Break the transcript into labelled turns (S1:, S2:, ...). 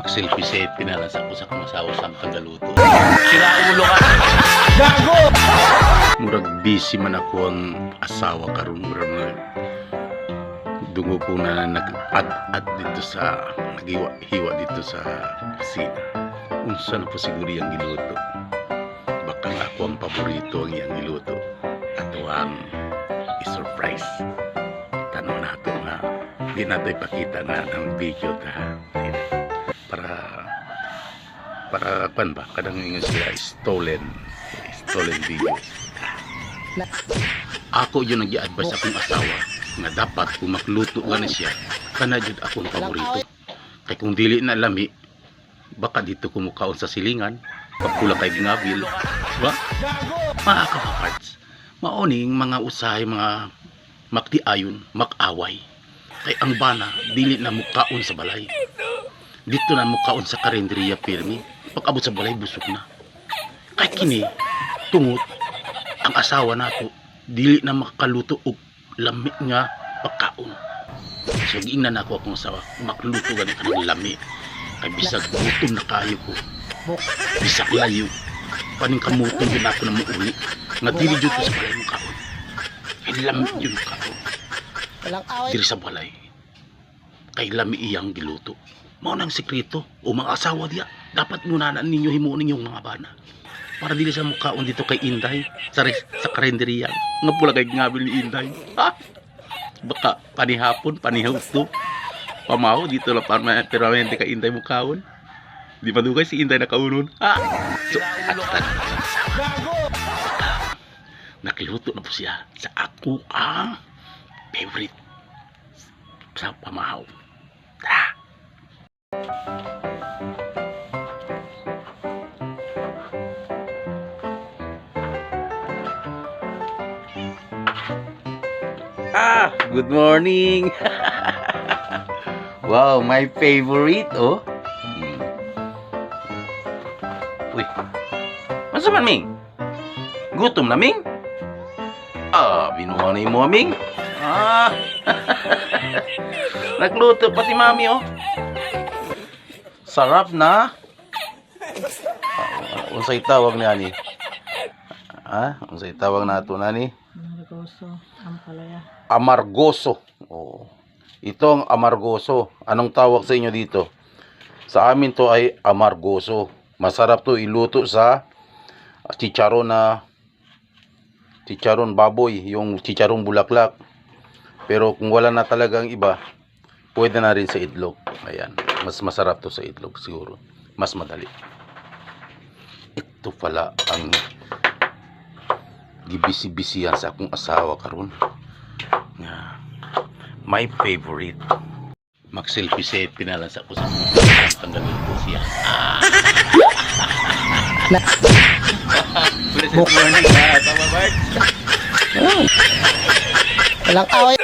S1: Mag-selfie set, pinalas ako sa kumasawa sa paggaluto. Sira ulo ka!
S2: Gago!
S1: Murag busy man ako ang asawa karon murag na dungo ko na nag-add-add dito sa naghiwa-hiwa dito sa kusina. Unsa na po siguro yung giluto. Baka ako ang paborito ang iyang giluto. Ato ang i-surprise. Tanong nato nga di nato ipakita na ang video ta para para pan ba? Kadang ingon sila stolen. Stolen videos ako yun nag advise akong asawa nga dapat kung makluto nga na siya kana akong paborito. Kay kung dili na lami baka dito kumukaon sa silingan pagkula kay gingabil. Ba mga kapaparts maoning mga usahay mga maktiayon makaway. Kay ang bana dili na mukaon sa balay dito na mukaon sa karenderiya pirmi. Pag abot sa balay busog na. Kay kini tungot. Ang asawa nato dili na makaluto og lami nga pagkaon. So giingnan ako akong asawa. Makluto gani kanang lami. Kay bisag gutom na kayo ko. Bisag layo. Paning kamuton din ako na muuli nga dili jud ko sa balay mo kaon. Kay lami yun kaon. Diri sa balay. Kay lami iyang giluto mao nang sekreto o mga asawa diya dapat ngunanan ninyo himuon ninyong mga bana. Para dili sa mukhaon dito kay Inday sa res- sa karenderiya nga pula kay ngabil ni Inday. Ha? Baka panihapon panihapon pamaho dito lang parma permanente kay Inday mukhaon. Di pa dugay si Inday nakaunon? Ha? So at, nakiluto na po siya sa ako ang favorite sa pamahaw. Ah, good morning. wow, my favorite, oh. Uy. Masa man, Ming? Gutom na, Ming? Ah, binuha na yung mo, Ming. Ah. Nagluto pa si Mami, oh. Sarap na. Ah, unsay tawag ni ani? Ha? Unsay tawag nato nani?
S2: Marigoso, Ampalaya.
S1: Amargoso. Oh. Ito ang amargoso. Anong tawag sa inyo dito? Sa amin to ay amargoso. Masarap to iluto sa chicharon na chicharon baboy, yung chicharon bulaklak. Pero kung wala na talagang iba, pwede na rin sa itlog. Ayan. Mas masarap to sa itlog siguro. Mas madali. Ito pala ang gibisi-bisihan sa akong asawa karon nga my favorite mag-selfie set pinalas ako sa tanggalin ko siya Blessed morning ha, tama Bart?
S2: Walang away.